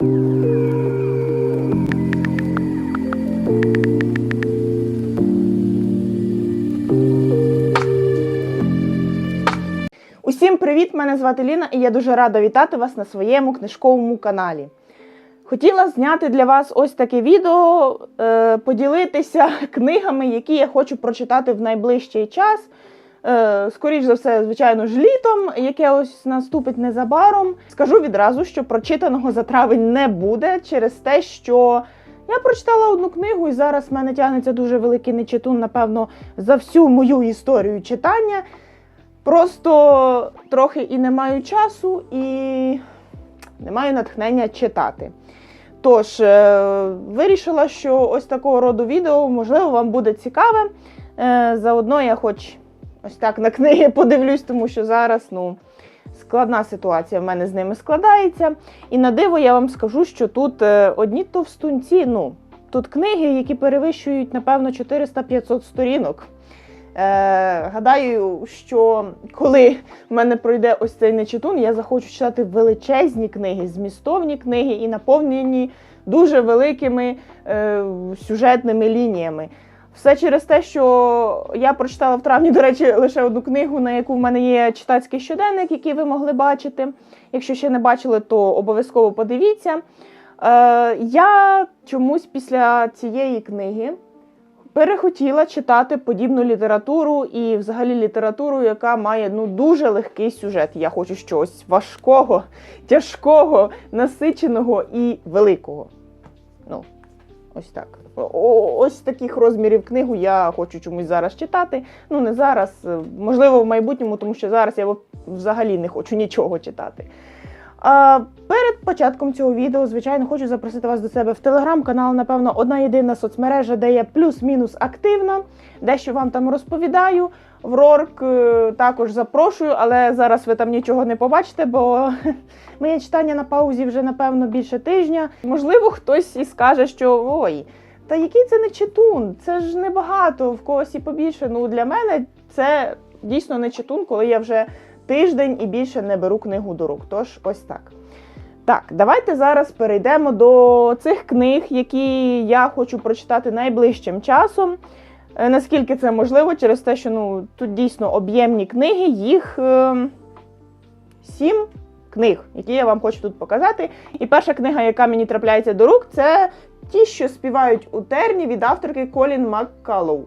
Усім привіт! Мене звати Ліна і я дуже рада вітати вас на своєму книжковому каналі. Хотіла зняти для вас ось таке відео, е, поділитися книгами, які я хочу прочитати в найближчий час. Е, скоріш за все, звичайно ж, літом, яке ось наступить незабаром. Скажу відразу, що прочитаного за травень не буде через те, що я прочитала одну книгу, і зараз в мене тягнеться дуже великий нечитун, напевно, за всю мою історію читання. Просто трохи і не маю часу, і не маю натхнення читати. Тож, е, вирішила, що ось такого роду відео, можливо, вам буде цікаве. Е, заодно я хоч ось так на книги подивлюсь, тому що зараз ну, складна ситуація в мене з ними складається. І на диво я вам скажу, що тут е, одні товстунці, ну, тут книги, які перевищують, напевно, 400-500 сторінок. Е, гадаю, що коли в мене пройде ось цей нечитун, я захочу читати величезні книги, змістовні книги і наповнені дуже великими е, сюжетними лініями. Все через те, що я прочитала в травні, до речі, лише одну книгу, на яку в мене є читацький щоденник, який ви могли бачити. Якщо ще не бачили, то обов'язково подивіться. Е, я чомусь після цієї книги перехотіла читати подібну літературу і взагалі літературу, яка має ну дуже легкий сюжет. Я хочу щось важкого, тяжкого, насиченого і великого. Ну, ось так. Ось таких розмірів книгу я хочу чомусь зараз читати. Ну, не зараз, е, можливо, в майбутньому, тому що зараз я взагалі не хочу нічого читати. Перед початком цього відео, звичайно, хочу запросити вас до себе в телеграм-канал, напевно, одна єдина соцмережа, де я плюс-мінус активна, дещо вам там розповідаю. В Рорк е, також запрошую, але зараз ви там нічого не побачите, бо моє читання на паузі вже, напевно, більше тижня. Можливо, хтось і скаже, що ой, та який це не читун, це ж небагато, в когось і побільше. Ну, для мене це дійсно не читун, коли я вже тиждень і більше не беру книгу до рук. Тож ось так. Так, давайте зараз перейдемо до цих книг, які я хочу прочитати найближчим часом. Е, Наскільки це можливо, через те, що ну, тут дійсно об'ємні книги, їх е, сім книг, які я вам хочу тут показати. І перша книга, яка мені трапляється до рук, це ті, що співають у терні від авторки Колін Маккалоу.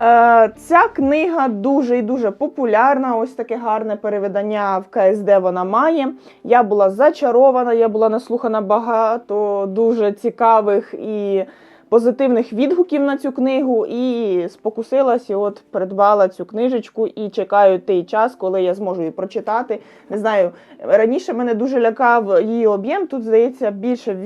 Е, Ця книга дуже і дуже популярна. Ось таке гарне перевидання в КСД вона має. Я була зачарована, я була наслухана багато дуже цікавих і позитивних відгуків на цю книгу. І спокусилась, і от придбала цю книжечку і чекаю той час, коли я зможу її прочитати. Не знаю, раніше мене дуже лякав її об'єм. Тут здається більше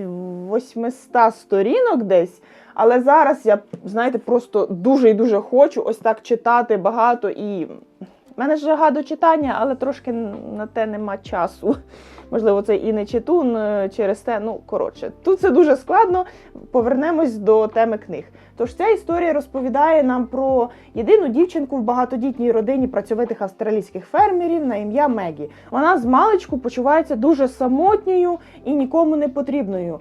800 сторінок десь. Але зараз я, знаєте, просто дуже і дуже хочу ось так читати багато. І в мене ж жага до читання, але трошки на те нема часу. Можливо, це і не читун е, через те. Ну, коротше, тут це дуже складно. Повернемось до теми книг. Тож ця історія розповідає нам про єдину дівчинку в багатодітній родині працьовитих австралійських фермерів на ім'я Мегі. Вона з маличку почувається дуже самотньою і нікому не потрібною.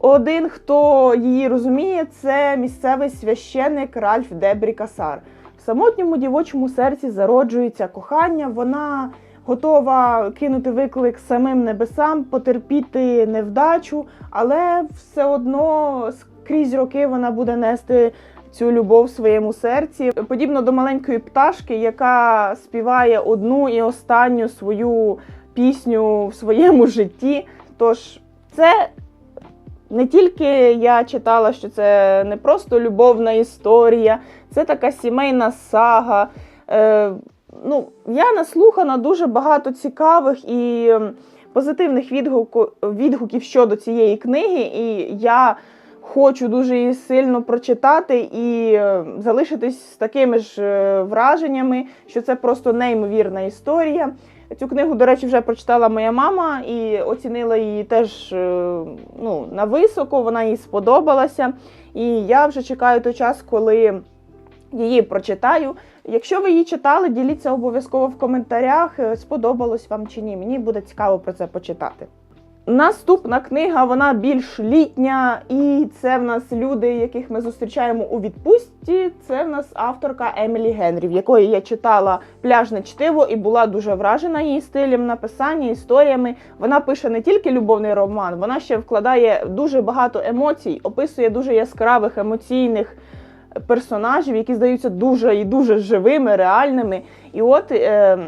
Один, хто її розуміє, це місцевий священник Ральф Дебрі Касар. В самотньому дівочому серці зароджується кохання. Вона готова кинути виклик самим небесам, потерпіти невдачу, але все одно скрізь роки вона буде нести цю любов в своєму серці. Подібно до маленької пташки, яка співає одну і останню свою пісню в своєму житті. Tож це не тільки я читала, що це не просто любовна історія, це така сімейна сага. Е, ну, Я наслухана дуже багато цікавих і позитивних відгуку, відгуків щодо цієї книги, і я хочу дуже її сильно прочитати і е, залишитись з такими ж е, враженнями, що це просто неймовірна історія. Цю книгу, до речі, вже прочитала моя мама і оцінила її теж е, ну, на високо, вона їй сподобалася. І я вже чекаю той час, коли її прочитаю. Якщо ви її читали, діліться обов'язково в коментарях, сподобалось вам чи ні. Мені буде цікаво про це почитати. Наступна книга, вона більш літня, і це в нас люди, яких ми зустрічаємо у відпустці. Це в нас авторка Емілі Генрі, в якої я читала пляжне чтиво і була дуже вражена її стилем написання, історіями. Вона пише не тільки любовний роман, вона ще вкладає дуже багато емоцій, описує дуже яскравих емоційних персонажів, які здаються дуже і дуже живими, реальними. І от. Е,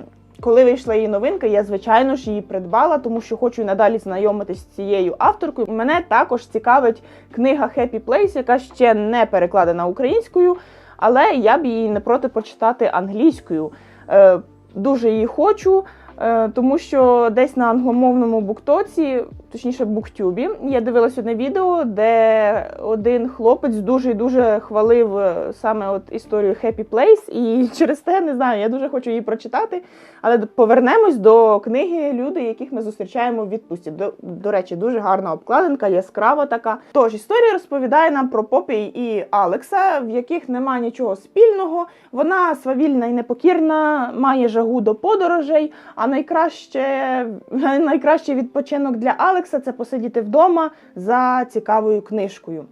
коли вийшла її новинка, я звичайно ж її придбала, тому що хочу надалі знайомитись з цією авторкою. Мене також цікавить книга Happy Place, яка ще не перекладена українською, але я б її не проти прочитати англійською. Е, Дуже її хочу, е, тому що десь на англомовному буктоці, точніше буктюбі, я дивилась одне відео, де один хлопець дуже і дуже хвалив е, саме от історію Happy Place, і через те не знаю, я дуже хочу її прочитати. Але повернемось до книги Люди, яких ми зустрічаємо в відпустці. До, до речі, дуже гарна обкладинка, яскрава така. Тож історія розповідає нам про Попі і Алекса, в яких немає нічого спільного. Вона свавільна і непокірна, має жагу до подорожей. А найкраще, найкращий відпочинок для Алекса це посидіти вдома за цікавою книжкою.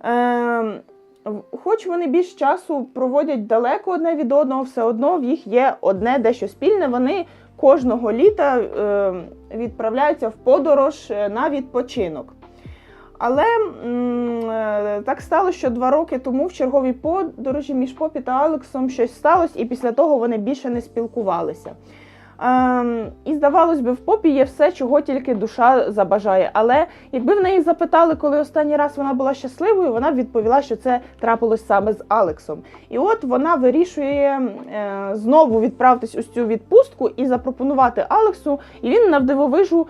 Ем, Хоч вони більш часу проводять далеко одне від одного, все одно в їх є одне дещо спільне. Вони кожного літа е, відправляються в подорож е, на відпочинок. Але е, так сталося, що два роки тому в черговій подорожі між Попі та Алексом щось сталося, і після того вони більше не спілкувалися. Ем, і здавалось би, в попі є все, чого тільки душа забажає. Але якби в неї запитали, коли останній раз вона була щасливою, вона б відповіла, що це трапилось саме з Алексом. І от вона вирішує е, знову відправитись у цю відпустку і запропонувати Алексу, і він навдивовижу.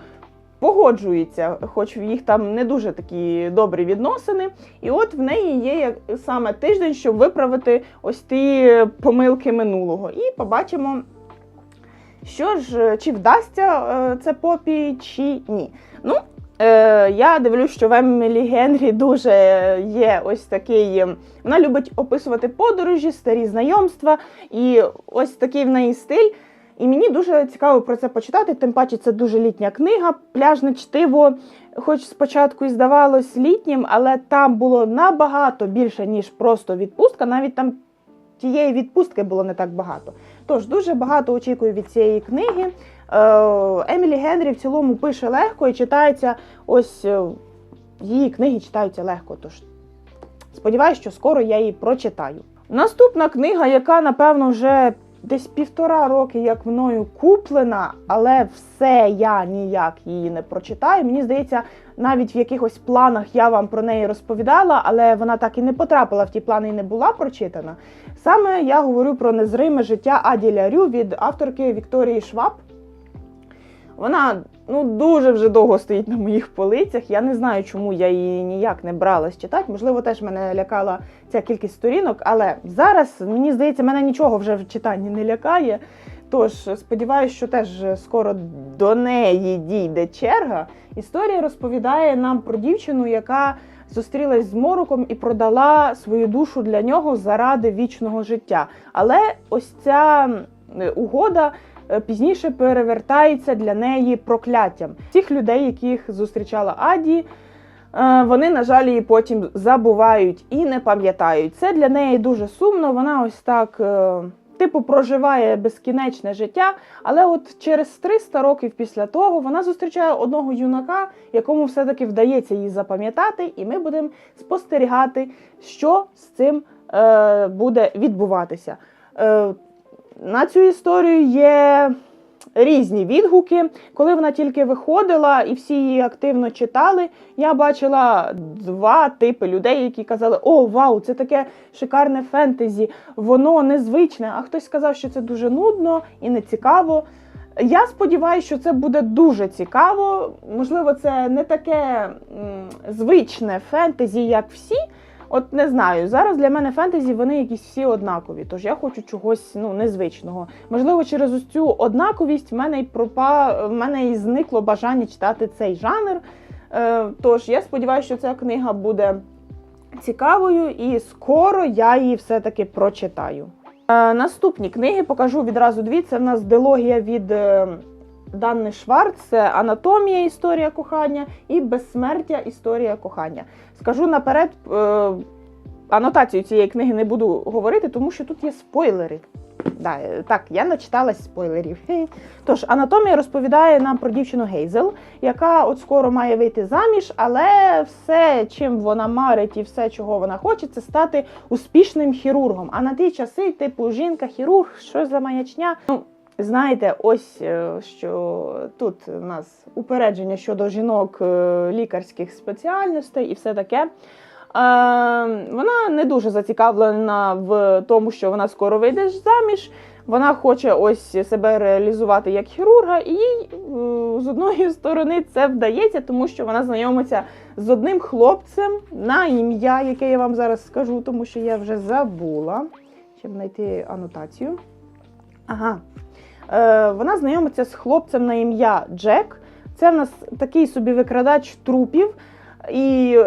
Погоджується, хоч в їх там не дуже такі добрі відносини. І от в неї є саме тиждень, щоб виправити ось ті помилки минулого. І побачимо, що ж, чи вдасться е, це попі, чи ні. Ну, е, я дивлюсь, що в Емілі Генрі дуже є ось такий. Вона любить описувати подорожі, старі знайомства, і ось такий в неї стиль. І мені дуже цікаво про це почитати, тим паче це дуже літня книга, пляжне чтиво, хоч спочатку і здавалось літнім, але там було набагато більше, ніж просто відпустка. Навіть там тієї відпустки було не так багато. Тож дуже багато очікую від цієї книги. Е, Емілі Генрі в цілому пише легко і читається ось е, її книги читаються легко. Тож сподіваюся, що скоро я її прочитаю. Наступна книга, яка, напевно, вже десь півтора роки як мною куплена, але все я ніяк її не прочитаю. Мені здається, навіть в якихось планах я вам про неї розповідала, але вона так і не потрапила в ті плани і не була прочитана. Саме я говорю про незриме життя Аді Рю від авторки Вікторії Шваб. Вона ну дуже вже довго стоїть на моїх полицях. Я не знаю, чому я її ніяк не бралась читати. Можливо, теж мене лякала ця кількість сторінок, але зараз мені здається, мене нічого вже в читанні не лякає. Тож сподіваюся, що теж скоро до неї дійде черга. Історія розповідає нам про дівчину, яка зустрілась з мороком і продала свою душу для нього заради вічного життя. Але ось ця угода е, пізніше перевертається для неї прокляттям. Тих людей, яких зустрічала Аді. е, Вони, на жаль, її потім забувають і не пам'ятають. Це для неї дуже сумно. Вона ось так, е, типу, проживає безкінечне життя. Але от через 300 років після того вона зустрічає одного юнака, якому все-таки вдається її запам'ятати, і ми будемо спостерігати, що з цим е, буде відбуватися. Е, на цю історію є різні відгуки. Коли вона тільки виходила і всі її активно читали, я бачила два типи людей, які казали: О, вау, це таке шикарне фентезі, воно незвичне. А хтось сказав, що це дуже нудно і нецікаво. Я сподіваюся, що це буде дуже цікаво. Можливо, це не таке м, звичне фентезі, як всі. От не знаю, зараз для мене фентезі вони якісь всі однакові, тож я хочу чогось ну незвичного. Можливо, через ось цю однаковість в мене й пропа в мене і зникло бажання читати цей жанр. Е, тож я сподіваюся, що ця книга буде цікавою, і скоро я її все-таки прочитаю. Е, наступні книги покажу відразу дві. Це в нас дилогія від Данни Шварц це анатомія історія кохання і безсмертя історія кохання. Скажу наперед, е, анотацію цієї книги не буду говорити, тому що тут є спойлери. Да, е, так, я начиталась спойлерів. Тож, анатомія розповідає нам про дівчину Гейзел, яка от скоро має вийти заміж, але все, чим вона марить і все, чого вона хоче, це стати успішним хірургом. А на ті часи, типу, жінка-хірург, що за маячня? Ну, знаєте, ось е, що тут у нас упередження щодо жінок е, лікарських спеціальностей і все таке. Е, вона не дуже зацікавлена в тому, що вона скоро вийде заміж. Вона хоче ось себе реалізувати як хірурга, і їй з одної сторони це вдається, тому що вона знайомиться з одним хлопцем на ім'я, яке я вам зараз скажу, тому що я вже забула, щоб знайти анотацію. Ага. Е, вона знайомиться з хлопцем на ім'я Джек. Це в нас такий собі викрадач трупів. І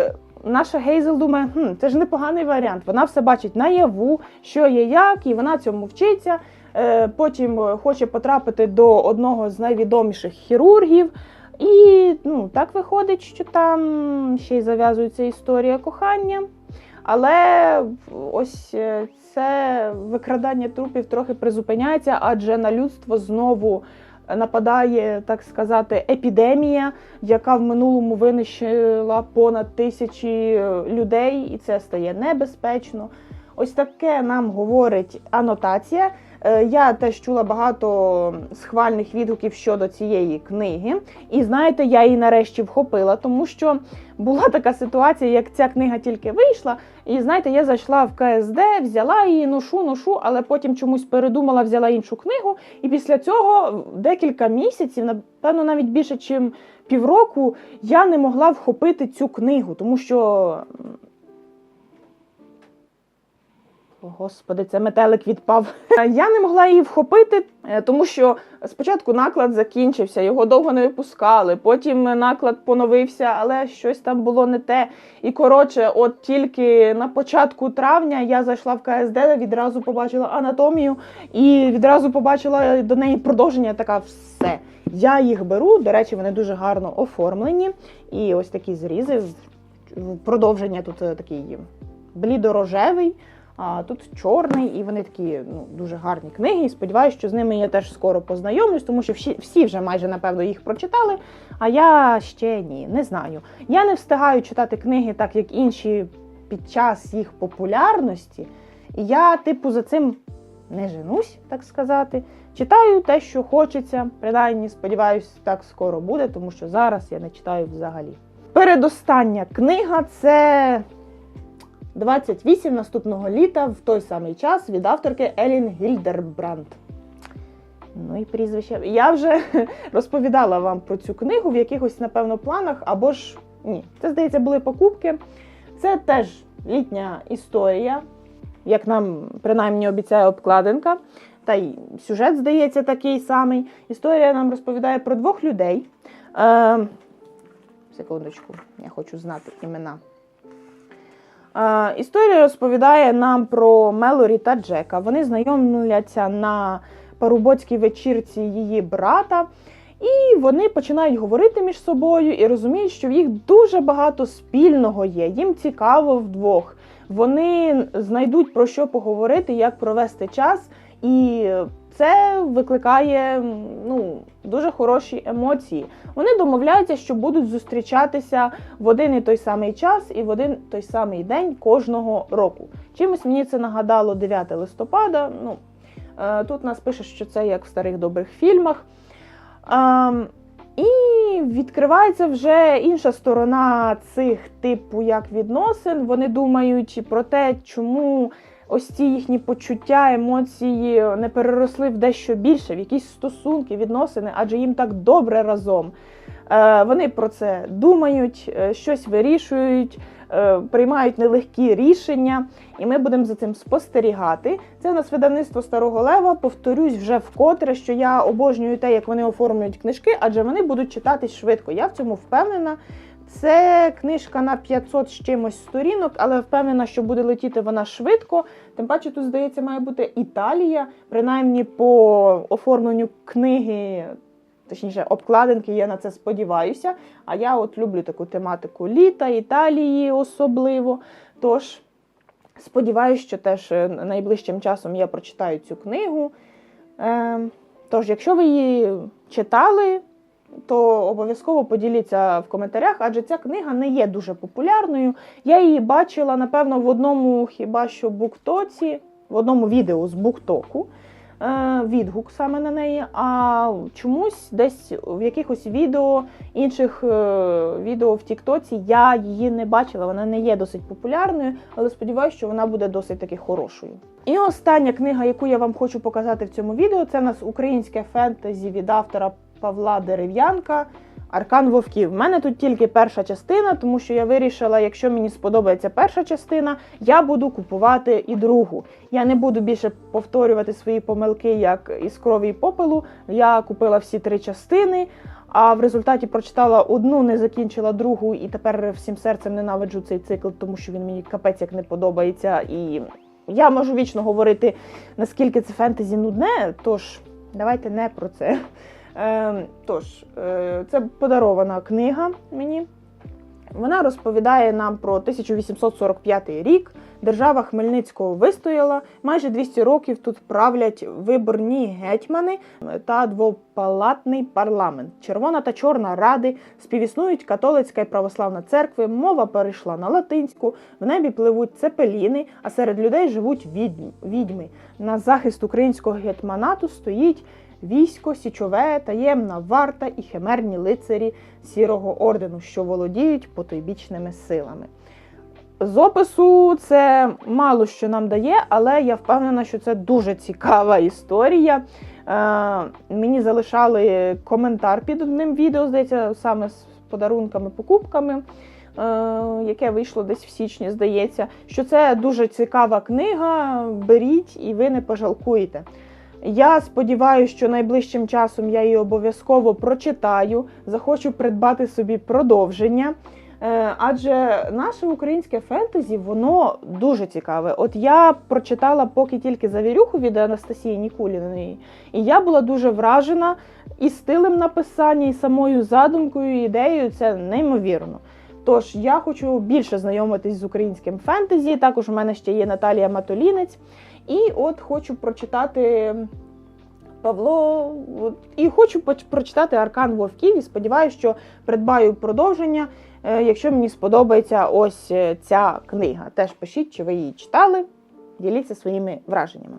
наша Гейзел думає, хм, це ж непоганий варіант. Вона все бачить наяву, що є як, і вона цьому вчиться. Е, Потім хоче потрапити до одного з найвідоміших хірургів. І ну, так виходить, що там ще й зав'язується історія кохання. Але ось е, це викрадання трупів трохи призупиняється, адже на людство знову нападає, так сказати, епідемія, яка в минулому винищила понад тисячі людей, і це стає небезпечно. Ось таке нам говорить анотація. Е, Я теж чула багато схвальних відгуків щодо цієї книги. І знаєте, я її нарешті вхопила, тому що була така ситуація, як ця книга тільки вийшла. І знаєте, я зайшла в КСД, взяла її, ношу, ношу, але потім чомусь передумала, взяла іншу книгу. І після цього декілька місяців, напевно, навіть більше, ніж півроку, я не могла вхопити цю книгу, тому що. Господи, це метелик відпав. Я не могла її вхопити, е, тому що спочатку наклад закінчився, його довго не випускали. Потім наклад поновився, але щось там було не те. І коротше, от тільки на початку травня я зайшла в КСД, відразу побачила анатомію і відразу побачила до неї продовження. Така все. Я їх беру. До речі, вони дуже гарно оформлені. І ось такі зрізи. Продовження тут е, такий блідорожевий. А тут чорний, і вони такі ну, дуже гарні книги. І сподіваюся, що з ними я теж скоро познайомлюсь, тому що всі, всі вже майже напевно їх прочитали. А я ще ні, не знаю. Я не встигаю читати книги, так як інші під час їх популярності. І я, типу, за цим не женусь, так сказати. Читаю те, що хочеться. Принаймні, сподіваюся, так скоро буде, тому що зараз я не читаю взагалі. Передостання книга це 28 наступного літа в той самий час від авторки Елін Гільдербранд. Ну і прізвище. Я вже розповідала вам про цю книгу в якихось, напевно, планах, або ж ні. Це, здається, були покупки. Це теж літня історія, як нам принаймні обіцяє обкладинка. Та й сюжет, здається, такий самий. Історія нам розповідає про двох людей. Е, Секундочку, я хочу знати імена. Історія розповідає нам про Мелорі та Джека. Вони знайомляться на парубоцькій вечірці її брата, і вони починають говорити між собою і розуміють, що в їх дуже багато спільного є. Їм цікаво вдвох. Вони знайдуть про що поговорити, як провести час, і це викликає ну, дуже хороші емоції. Вони домовляються, що будуть зустрічатися в один і той самий час і в один той самий день кожного року. Чимось мені це нагадало 9 листопада. Ну, е, Тут нас пише, що це як в старих добрих фільмах. Ем, І відкривається вже інша сторона цих типу як відносин. Вони думають про те, чому ось ці їхні почуття, емоції не переросли в дещо більше, в якісь стосунки, відносини, адже їм так добре разом. Е, Вони про це думають, е, щось вирішують, е, приймають нелегкі рішення, і ми будемо за цим спостерігати. Це у нас видавництво Старого Лева. Повторюсь вже вкотре, що я обожнюю те, як вони оформлюють книжки, адже вони будуть читатись швидко. Я в цьому впевнена. Це книжка на 500 з чимось сторінок, але впевнена, що буде летіти вона швидко. Тим паче, тут, здається, має бути Італія, принаймні по оформленню книги точніше, обкладинки, я на це сподіваюся. А я от люблю таку тематику літа, Італії особливо. Тож сподіваюся, що теж е, найближчим часом я прочитаю цю книгу. Е, Тож, якщо ви її читали, то обов'язково поділіться в коментарях, адже ця книга не є дуже популярною. Я її бачила, напевно, в одному хіба що буктоці, в одному відео з буктоку. е, Відгук саме на неї, а чомусь десь в якихось відео, інших е, відео в Тіктоці я її не бачила. Вона не є досить популярною, але сподіваюся, що вона буде досить таки хорошою. І остання книга, яку я вам хочу показати в цьому відео, це у нас українське фентезі від автора Павла Дерев'янка. Аркан Вовків. У мене тут тільки перша частина, тому що я вирішила, якщо мені сподобається перша частина, я буду купувати і другу. Я не буду більше повторювати свої помилки, як із крові і попелу. Я купила всі три частини, а в результаті прочитала одну, не закінчила другу, і тепер всім серцем ненавиджу цей цикл, тому що він мені капець як не подобається. І я можу вічно говорити, наскільки це фентезі нудне, тож давайте не про це. Е, тож, е, це подарована книга мені. Вона розповідає нам про 1845 рік. Держава Хмельницького вистояла. Майже 200 років тут правлять виборні гетьмани та двопалатний парламент. Червона та чорна ради співіснують католицька і православна церкви. Мова перейшла на латинську. В небі пливуть цепеліни, а серед людей живуть відьми. На захист українського гетьманату стоїть військо, січове, таємна варта і химерні лицарі сірого ордену, що володіють потойбічними силами. З опису це мало що нам дає, але я впевнена, що це дуже цікава історія. Е, мені залишали коментар під одним відео, здається, саме з подарунками, покупками, е, яке вийшло десь в січні, здається, що це дуже цікава книга. Беріть і ви не пожалкуєте. Я сподіваюся, що найближчим часом я її обов'язково прочитаю, захочу придбати собі продовження. Е, Адже наше українське фентезі, воно дуже цікаве. От я прочитала поки тільки завірюху від Анастасії Нікуліної, і я була дуже вражена і стилем написання, і самою задумкою, і ідеєю. Це неймовірно. Тож я хочу більше знайомитись з українським фентезі. Також у мене ще є Наталія Матолінець. І от хочу прочитати Павло, і хочу прочитати Аркан Вовків. І сподіваюся, що придбаю продовження, е, якщо мені сподобається ось е, ця книга. Теж пишіть, чи ви її читали, діліться своїми враженнями.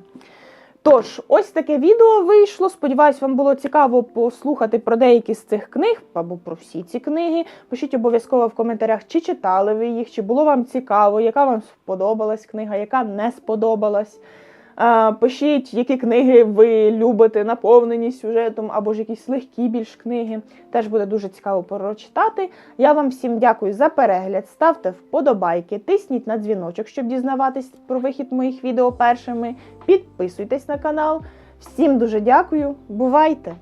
Тож, ось таке відео вийшло. Сподіваюсь, вам було цікаво послухати про деякі з цих книг або про всі ці книги. Пишіть обов'язково в коментарях, чи читали ви їх, чи було вам цікаво, яка вам сподобалась книга, яка не сподобалась. Пишіть, які книги ви любите, наповнені сюжетом, або ж якісь легкі більш книги. Теж буде дуже цікаво прочитати. Я вам всім дякую за перегляд. Ставте вподобайки, тисніть на дзвіночок, щоб дізнаватись про вихід моїх відео першими. Підписуйтесь на канал. Всім дуже дякую. Бувайте!